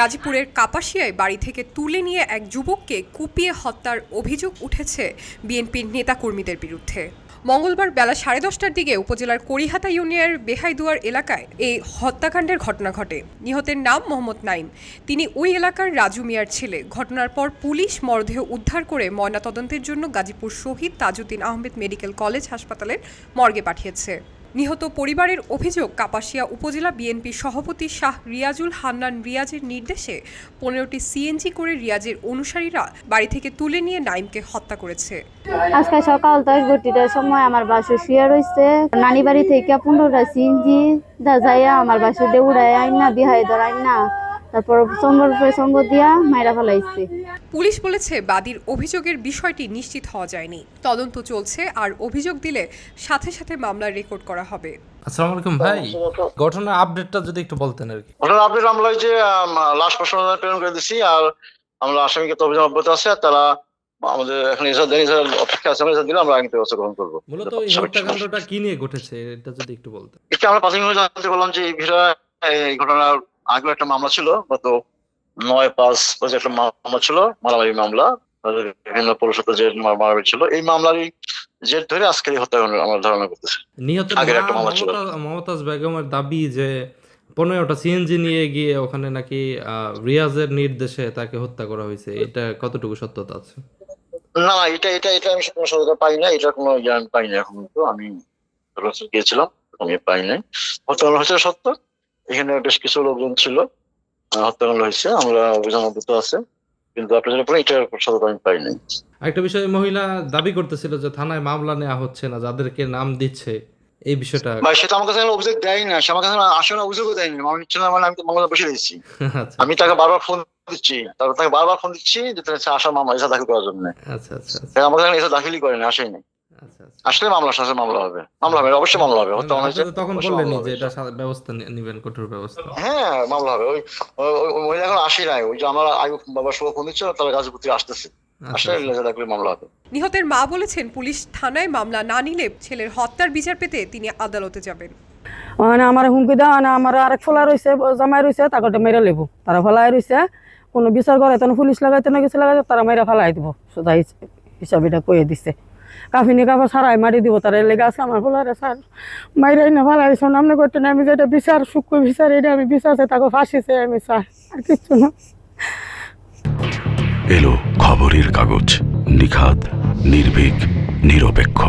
গাজীপুরের কাপাসিয়ায় বাড়ি থেকে তুলে নিয়ে এক যুবককে কুপিয়ে হত্যার অভিযোগ উঠেছে বিএনপির নেতাকর্মীদের বিরুদ্ধে। মঙ্গলবার বেলা সাড়ে দশটার দিকে উপজেলার করিহাতা ইউনিয়নের বেহাইদুয়ার এলাকায় এই হত্যাকাণ্ডের ঘটনা ঘটে। নিহতের নাম মোহাম্মদ নাইম তিনি ওই এলাকার রাজু মিয়ার ছেলে। ঘটনার পর পুলিশ মরদেহ উদ্ধার করে ময়নাতদন্তের জন্য গাজীপুর শহীদ তাজউদ্দিন আহমেদ মেডিকেল কলেজ হাসপাতালের মর্গে পাঠিয়েছে। নিহত পরিবারের অভিযোগ, কাপাসিয়া উপজেলা বিএনপি সভাপতি শাহ রিয়াজুল হান্নান রিয়াজের নির্দেশে পনেরোটি সিএনজি করে রিয়াজের অনুসারীরা বাড়ি থেকে তুলে নিয়ে নাইমকে হত্যা করেছে। আজকে সকাল দশ ঘটিটার সময় আমার বাসু শুয়ে রয়েছে নানি বাড়ি থেকে পনেরোটা সিএনজি দা যাইয়া আমার বাসু দেউড়ায় আইন না বিহাই ধরাই না তারপর দিয়া মাইরা ফেলাইছে। পুলিশ বলেছে বাদীর অভিযোগের বিষয়টি নিশ্চিত হওয়া যায়নি। তদন্ত চলছে আর অভিযোগ দিলে সাথে সাথে মামলা রেকর্ড করা হবে। আসসালামু আলাইকুম ভাই। ঘটনার আপডেটটা যদি একটু বলতেন আর কি। ঘটনা আপডেট আমরা ওই যে লাস্ট প্রশ্ন প্রেরণ করে দিচ্ছি আর আমরা আসামিকে তো অভিযান অব্যাহত আছে তারা আমাদের এখন ইসাদ দেন ইসাদ অপেক্ষা আছে আমরা ইসাদ দিলে আমরা আইনতে ব্যবস্থা গ্রহণ করব। মূলত এই হত্যাকাণ্ডটা কি নিয়ে ঘটেছে এটা যদি একটু বলতেন। এটা আমরা প্রাথমিকভাবে জানতে পারলাম যে এই বিষয়ে এই ঘটনার আগে একটা মামলা ছিল গত নয় পাঁচ একটা মামলা ছিল মারামারি মামলা বিভিন্ন পৌরসভা যে মারামারি ছিল। এই মামলারই জের ধরে আজকের এই হত্যাকাণ্ড আমরা ধারণা করতেছি। নিহতের আগের একটা মামলা ছিল। মমতাজ- বেগমের দাবি যে পনেরোটা সিএনজি নিয়ে গিয়ে ওখানে নাকি রিয়াজের নির্দেশে তাকে হত্যা করা হয়েছে এটা কতটুকু সত্যতা আছে? না এটা এটা এটা আমি কোনো সততা পাই না এটা কোনো জ্ঞান পাই না এখন তো আমি গিয়েছিলাম আমি পাই নাই। হত্যাকাণ্ড হয়েছে সত্য এখানে বেশ কিছু লোকজন ছিল হত্যাকাণ্ড হয়েছে আমরা অভিযান অব্যাহত আছে কিন্তু আপনি যেটা বলেন এটার সততা আমি পাই নাই। একটা বিষয়ে মহিলা দাবি করতেছিল যে থানায় মামলা নেওয়া হচ্ছে না যাদেরকে নাম দিচ্ছে এই বিষয়টা ভাই সেটা আমার কাছে অভিযোগ দেয় না সে আমার কাছে আসে না অভিযোগও দেয়নি আমি নিচ্ছে না মানে আমি তো মামলা বসে দিচ্ছি আচ্ছা। আমি তাকে বারবার ফোন দিচ্ছি তারপর তাকে বারবার ফোন দিচ্ছি যে আসার মামলা এসে দাখিল করার জন্য। আচ্ছা আচ্ছা আচ্ছা। আমার কাছে এসে দাখিলই করেনি আসেনি আসলে মামলা আসলে মামলা হবে। মামলা হবে অবশ্যই মামলা হবে। হত্যা হয়েছে তখন মামলা যে এটা ব্যবস্থা নি- নিবেন কঠোর ব্যবস্থা। হ্যাঁ মামলা হবে। ওই মহিলা এখন আসি নাই। ওই যে আমার আয়ুব বাবা শুভ ফোন দিচ্ছিল তারা গাজীপুর থেকে আসতেছে। আচ্ছা, আচ্ছা। মামলা নিহতের মা বলেছেন পুলিশ থানায় মামলা না নিলে ছেলের হত্যার বিচার পেতে তিনি আদালতে যাবেন। মানে আমার হুমকি দেওয়া মানে আমার আরেক ফলা রয়েছে জামাই রয়েছে তাকে মেরে লেবো। তারা ফেলাই রয়েছে কোনো বিচার করে তেন পুলিশ লাগাইতে না কিছু লাগাইতে তারা মেরে ফেলাই দিব। সোজা হিসাব এটা কয়ে দিছে। কাফিনি কাপড় সারাই মারি দিব, তারা লেগে আছে আমার বলারে, স্যার, মাইরাই না ভালো শোন আপনি করতে না আমি যেটা বিচার সুক্ষ বিচার, এটা আমি বিচারছে তাকে ফাঁসিছে আমি, স্যার, আর কিচ্ছু না। এলো খবরের কাগজ নিখাত নির্ভীক, নিরপেক্ষ।